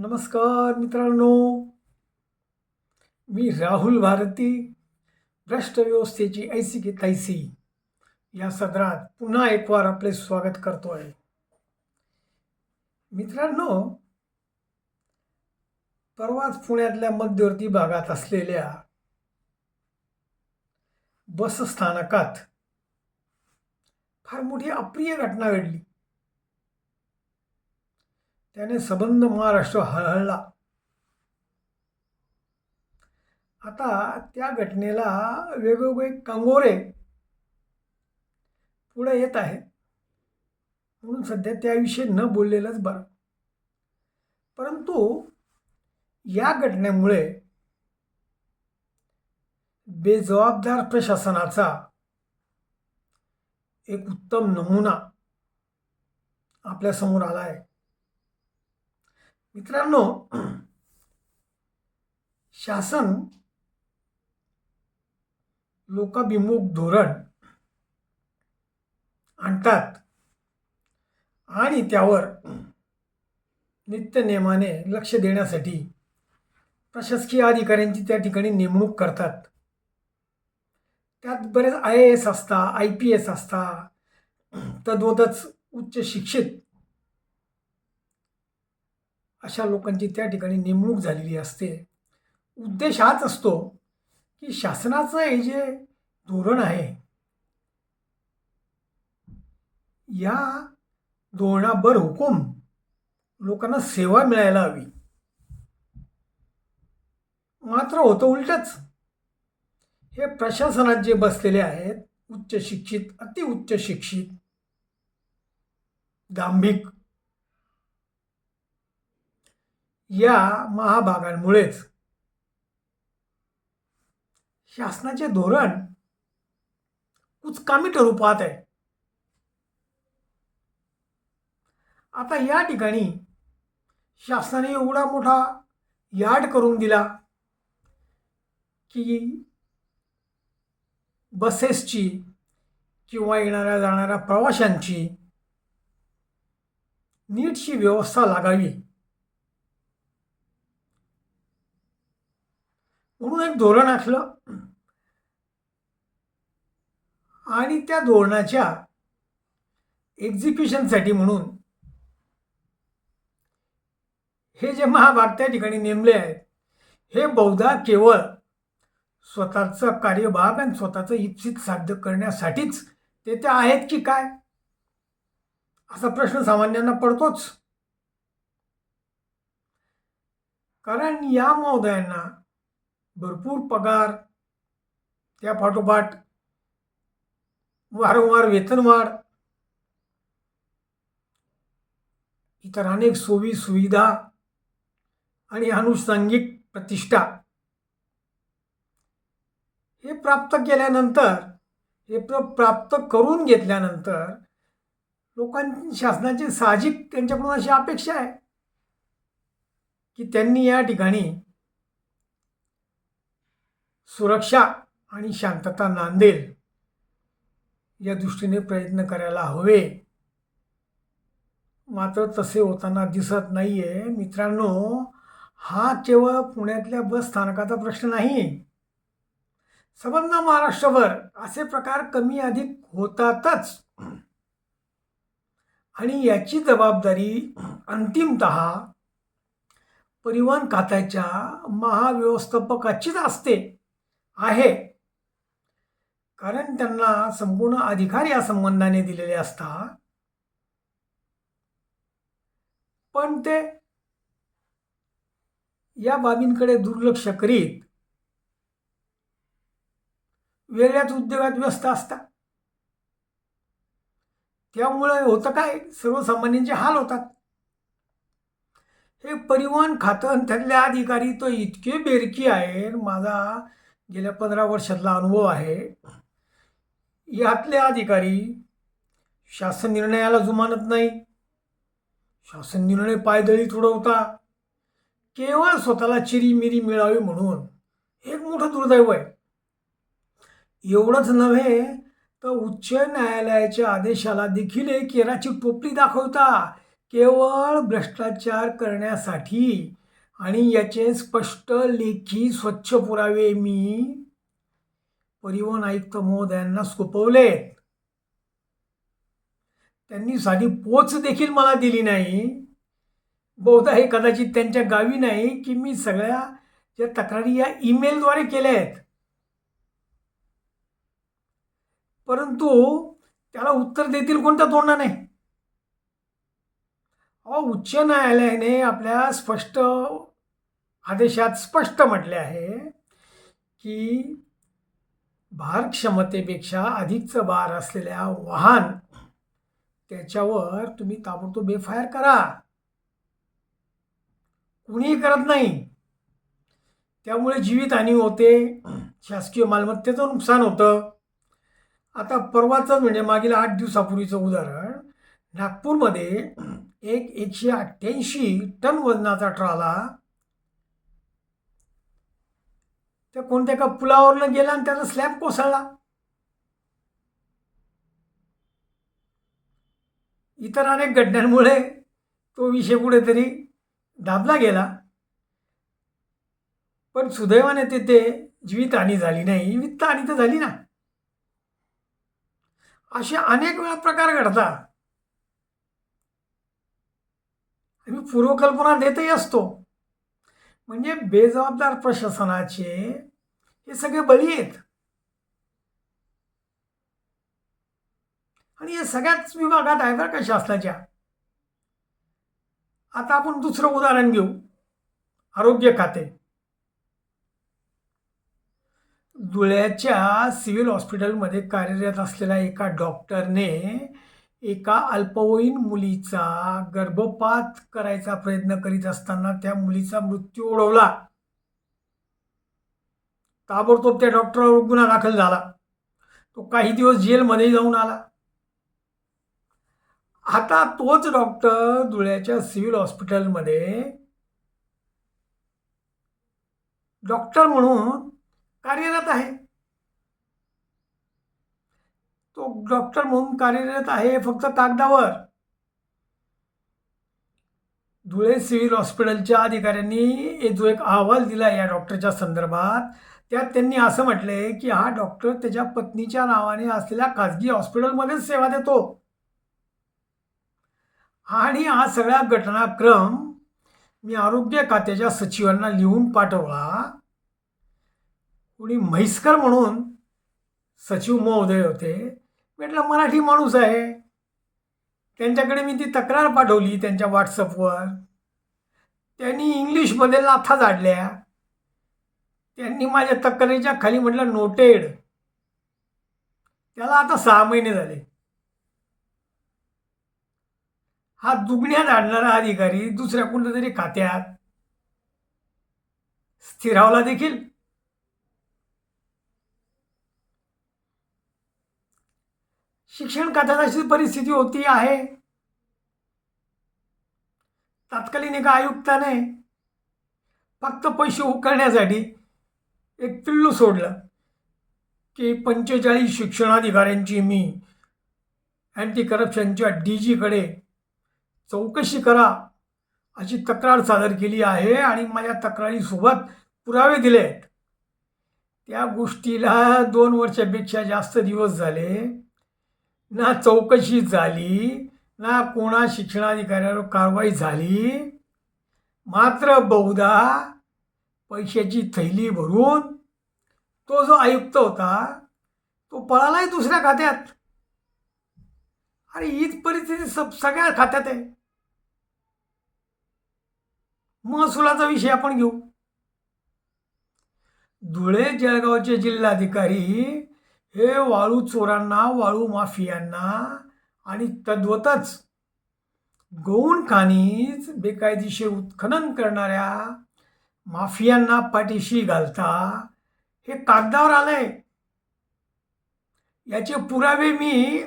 नमस्कार मित्रांनो. मी राहुल भारती भ्रष्ट व्यवस्थेची ऐसी की तैसी. या सदरात पुन्हा एक वार आपले स्वागत करतो आहे मित्रांनो परवाच पुण्यातल्या मध्यवर्ती भागात असलेल्या बसस्थानकात फार मोठी अप्रिय घटना घडली. त्याने सबंध महाराष्ट्र हळहळला. आता त्या घटनेला वेगवेगळे कांगोरे पुढे येत आहेत. म्हणून सध्या त्याविषयी न बोललेलंच बरं. परंतु या घटनेमुळे बेजबाबदार प्रशासनाचा एक उत्तम नमुना आपल्यासमोर आला आहे. मित्रांनो शासन लोकाभिमुख धोरण आणतात आणि त्यावर नित्यनेमाने लक्ष देण्यासाठी प्रशासकीय अधिकाऱ्यांची त्या ठिकाणी नेमणूक करतात. त्यात बरेच आय ए एस असता आय पी एस असता तद्वतच उच्च शिक्षित अशा लोकांची त्या ठिकाणी नेमणूक झालेली असते. उद्देश हाच असतो की शासनाचं हे जे धोरण आहे या धोरणाबर हुकूम लोकांना सेवा मिळायला हवी. मात्र होतं उलटच. हे प्रशासनात जे बसलेले आहेत उच्च शिक्षित अतिउच्च शिक्षित दांभिक या महाभागांमुळेच. शासनाचे धोरण कुचकामी ठरू पाहत आहे. आता या ठिकाणी शासनाने एवढा मोठा यार्ड करून दिला की बसेसची किंवा येणाऱ्या जाणाऱ्या प्रवाशांची नीटशी व्यवस्था लागावी म्हणून एक धोरण आखलं. आणि त्या धोरणाच्या एक्झिक्युशनसाठी म्हणून हे जे महाभाग त्या ठिकाणी नेमले आहेत हे बहुधा केवळ स्वतःचं कार्यभाग आणि स्वतःचं इप्सित साध्य करण्यासाठीच ते ते आहेत की काय? असा प्रश्न सामान्यांना पडतोच. कारण या महोदयांना भरपूर पगार त्या पाठोपाठ वारंवार वेतनवाढ इतर अनेक सोयी सुविधा आणि अनुषंगिक प्रतिष्ठा हे प्राप्त केल्यानंतर हे प्र प्राप्त करून घेतल्यानंतर लोकांची शासनाची साहजिक त्यांच्याकडून अशी अपेक्षा आहे की त्यांनी या ठिकाणी सुरक्षा आणि शांतता नांदेल या दृष्टीने प्रयत्न करायला हवे. मात्र तसे होताना दिसत नाही आहे मित्रांनो हा केवळ पुण्यातल्या बस स्थानकाचा प्रश्न नाही. संबंध महाराष्ट्रभर असे प्रकार कमी अधिक होतातच. आणि याची जबाबदारी अंतिमत परिवहन खात्याच्या महाव्यवस्थापकाचीच असते. आहे. कारण त्यांना संपूर्ण अधिकार या संबंधाने दिलेले असता पण ते या बाबींकडे दुर्लक्ष करीत वेगळ्याच उद्योगात व्यस्त असतात. त्यामुळे होतं काय? सर्वसामान्यांचे हाल होतात. हे परिवहन खातं आणि त्यातले अधिकारी तो इतके बेरकी आहे माझा गेल्या पंधरा वर्षातला अनुभव आहे. यातले अधिकारी शासन निर्णयाला जुमानत नाही. शासन निर्णय पायदळी तुडवता केवळ स्वतःला चिरीमिरी मिळावी म्हणून एक मोठं दुर्दैव आहे. एवढंच नव्हे तर उच्च न्यायालयाच्या आदेशाला देखील एक केराची टोपली दाखवता केवळ भ्रष्टाचार करण्यासाठी आणि याचे स्पष्ट लेखी स्वच्छ पुरावे मी परिवहन आयुक्त महोदयांना सोपवले त्यांनी साधी पोच देखील मला दिली नाही. बहुधा हे कदाचित त्यांच्या गावी नाही की मी सगळ्या ज्या तक्रारी या ईमेलद्वारे केल्या आहेत परंतु त्याला उत्तर देतील कोणत्या तोंडाने? अहो उच्च न्यायालयाने आपल्या स्पष्ट आदेशात स्पष्ट म्हटले आहे की भार क्षमतेपेक्षा अधिकचं भार असलेल्या वाहन त्याच्यावर तुम्ही ताबडतोब बेफायर करा. कुणीही करत नाही. त्यामुळे जीवितहानी होते. शासकीय मालमत्तेचं नुकसान होतं. आता परवाचं म्हणजे मागील आठ दिवसापूर्वीचं उदाहरण. नागपूरमध्ये एक एकशे अठ्ठ्याऐंशी टन वजनाचा ट्रॉला त्या कोणत्या का पुलावरनं गेला आणि त्याचा स्लॅब कोसळला. इतर अनेक घटनांमुळे तो विषय कुठेतरी दाबला गेला. पण सुदैवाने तिथे जीवितहानी झाली नाही. वित्तहानी तर झाली ना. असे अनेक वेळा प्रकार घडतात. आम्ही पूर्वकल्पना देतही असतो. म्हणजे बेजबाबदार प्रशासनाचे हे सगळे बळी आहेत. आणि हे सगळ्याच विभागात आहे बरं का शासनाच्या. आता आपण दुसरं उदाहरण घेऊ. आरोग्य खाते. धुळ्याच्या सिव्हिल हॉस्पिटलमध्ये कार्यरत असलेल्या एका डॉक्टरने एका अल्पवयीन मुलीचा गर्भपात करायचा प्रयत्न करीत असताना त्या मुलीचा मृत्यू ओढवला. ताबडतोब त्या डॉक्टरवर गुन्हा दाखल झाला. तो काही दिवस जेलमध्ये जाऊन आला. आता तोच डॉक्टर धुळ्याच्या सिव्हिल हॉस्पिटलमध्ये डॉक्टर म्हणून कार्यरत आहे. तो डॉक्टर म्हणून कार्यरत आहे फक्त कागदावर. धुळे सिव्हिल हॉस्पिटलच्या अधिकाऱ्यांनी जो एक अहवाल दिला या डॉक्टरच्या संदर्भात त्यात त्यांनी असं म्हटलंय की हा डॉक्टर त्याच्या पत्नीच्या नावाने असलेल्या खाजगी हॉस्पिटलमध्येच सेवा देतो. आणि हा सगळा घटनाक्रम मी आरोग्य खात्याच्या सचिवांना लिहून पाठवला. कोणी म्हैसकर म्हणून सचिव महोदय होते भेटला मराठी माणूस आहे. त्यांच्याकडे मी ती तक्रार पाठवली त्यांच्या व्हॉट्सअपवर. त्यांनी इंग्लिशमध्ये लाथा झाडल्या. त्यांनी माझ्या तक्रारीच्या खाली म्हटलं नोटेड त्याला आता सहा महिने झाले. हा दुगण्यात आणणारा अधिकारी दुसऱ्या कोणत्या तरी खात्यात. स्थिरावला देखील. शिक्षण खात्यात अशी परिस्थिती होती आहे. तात्कालीन एका आयुक्ताने फक्त पैसे उकळण्यासाठी एक पिल्लू सोडलं की पंचेचाळीस शिक्षणाधिकाऱ्यांची मी अँटी करप्शनच्या डी जीकडे चौकशी करा अशी तक्रार सादर केली आहे आणि माझ्या तक्रारीसोबत पुरावे दिले आहेत त्या गोष्टीला दोन वर्षापेक्षा जास्त दिवस झाले. ना चौकशी झाली ना कोणा शिक्षणाधिकाऱ्यावर कारवाई झाली. मात्र बहुधा पैशाची थैली भरून तो जो आयुक्त होता तो पळालाही दुसऱ्या खात्यात. आणि हीच परिस्थिती सब सगळ्या खात्यात आहे. महसुलाचा विषय आपण घेऊ. धुळे जळगावचे जिल्हाधिकारी हे वाळू चोरांना वाळू माफियांना आणि तद्वतच गौण खाणीच बेकायदेशीर उत्खनन करणाऱ्या माफियांना पाठीशी घालता हे कागदावर आलंय. याचे पुरावे मी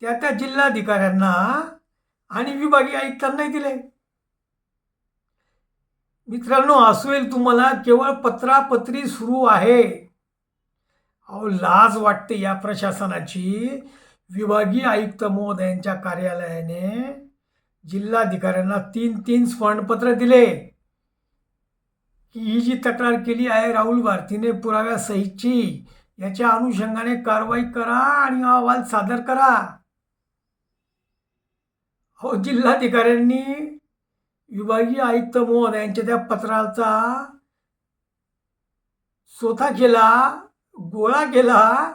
त्या त्या जिल्हाधिकाऱ्यांना आणि विभागीय आयुक्तांनाही दिले. मित्रांनो असू येईल तुम्हाला केवळ पत्रापत्री सुरू आहे. अहो लाज वाटते या प्रशासनाची. विभागीय आयुक्त महोदयांच्या कार्यालयाने जिल्हाधिकाऱ्यांना तीन तीन स्मरणपत्र दिले. की ही जी तक्रार केली आहे राहुल भारतीने पुराव्या सहितची याच्या अनुषंगाने कारवाई करा आणि अहवाल सादर करा. हो जिल्हाधिकाऱ्यांनी विभागीय आयुक्त महोदयांच्या त्या पत्राचा स्वतः केला. गोळा केला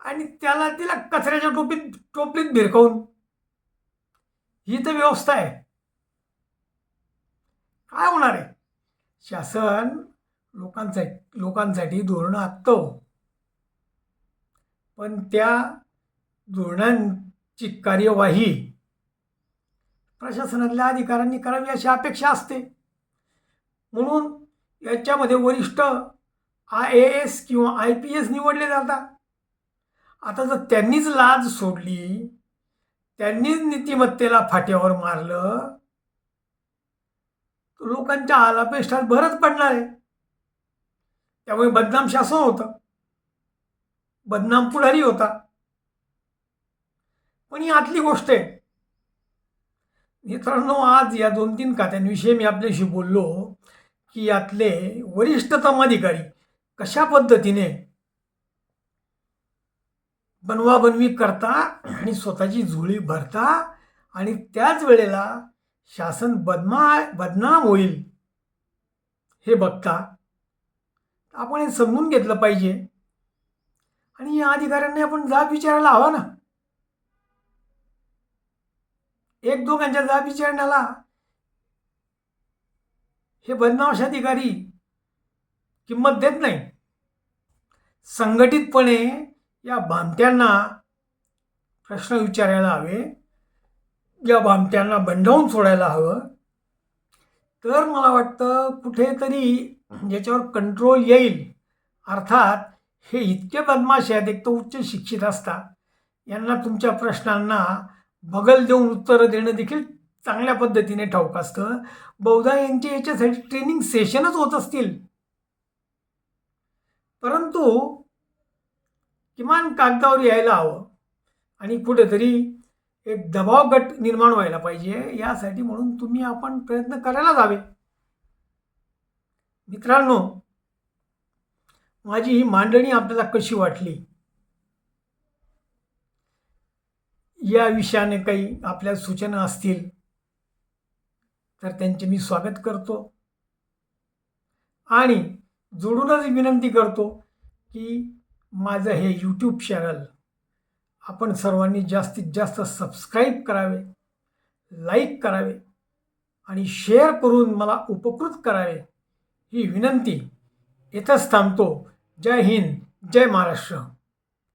आणि त्याला तिला कचऱ्याच्या टोपीत टोपलीत भिरकवून. ही तर व्यवस्था आहे. काय होणार आहे? शासन लोकांसाठी लोकांसाठी धोरणं आखतो. पण त्या धोरणांची कार्यवाही प्रशासनातल्या अधिकाऱ्यांनी करावी अशी अपेक्षा असते. म्हणून याच्यामध्ये वरिष्ठ आय ए एस किंवा आय पी एस निवडले जातात. आता जर त्यांनीच लाज सोडली त्यांनीच नीतिमत्तेला फाट्यावर मारलं तर लोकांच्या आलापेष्टात भरच पडणार आहे. त्यामुळे बदनाम शासन होतं. बदनाम पुढारी होता. पण ही आतली गोष्ट आहे. मित्रांनो आज या दोन तीन खात्यांविषयी मी आपल्याशी बोललो की यातले वरिष्ठतम अधिकारी कशा पद्धतीने बनवाबनवी करता आणि स्वतःची झोळी भरता आणि त्याच वेळेला शासन बदमा बदनाम होईल हे बघता आपण हे समजून घेतलं पाहिजे. आणि या अधिकाऱ्यांनी आपण जाब विचारायला हवा ना. एक दोघांच्या जाब विचारण्याला हे बदनाश अधिकारी किंमत देत नाही. संघटितपणे या भामट्यांना प्रश्न विचारायला हवे. या भामट्यांना बंडावून सोडायला हवं. तर मला वाटतं कुठेतरी याच्यावर कंट्रोल येईल. अर्थात हे इतके बदमाश आहेत एक तर उच्च शिक्षित असतात. यांना तुमच्या प्रश्नांना बगल देऊन उत्तरं देणं देखील चांगल्या पद्धतीने ठाऊक असतं. बहुधा यांचे याच्यासाठी ट्रेनिंग सेशनच होत असतील. परंतु किमान कागदावर यायला हवं आणि कुठेतरी एक दबाव गट निर्माण व्हायला पाहिजे यासाठी म्हणून तुम्ही आपण प्रयत्न करायला जावे मित्रांनो माझी ही मांडणी आपल्याला कशी वाटली? या विषयाने काही आपल्या सूचना असतील तर त्यांचे मी स्वागत करतो. आणि जोडूनच विनंती करतो की माझं हे यूट्यूब चॅनल आपण सर्वांनी जास्तीत जास्त सबस्क्राईब करावे लाईक करावे आणि शेअर करून मला उपकृत करावे ही विनंती. इथंच थांबतो. जय हिंद जय महाराष्ट्र.